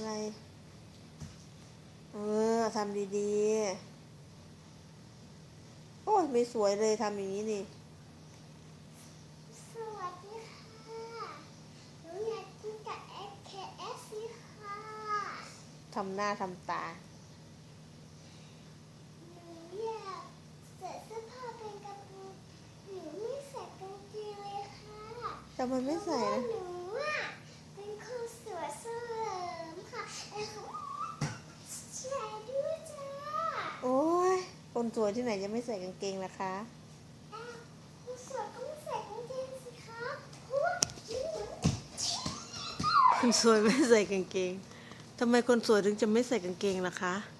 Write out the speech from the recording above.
อะไร เออทำดีๆ โอ้ยไม่สวยเลยทำอย่างนี้นี่สวัสดีค่ะหนูอยากกินกับ SKS สิค่ะทำหน้าทำตา หนูอยากใส่เสื้อผ้าเป็นกระโปรงหนูไม่ใส่กางเกงเลยค่ะแต่มันไม่ใส่เพราะนะว่าหนูอะเป็นคนสวยเสริมค่ะแล้วเขาแชร์ด้วยจ้า โอ้ย คนสวยที่ไหนจะไม่ใส่กางเกงล่ะคะอ้าวคนสวยก็ไม่ใส่กางเกงสิคะเพราะว่าหนูคนสวยไม่ใส่กางเกงทำไมคนสวยถึงจะไม่ใส่กางเกงล่ะคะเ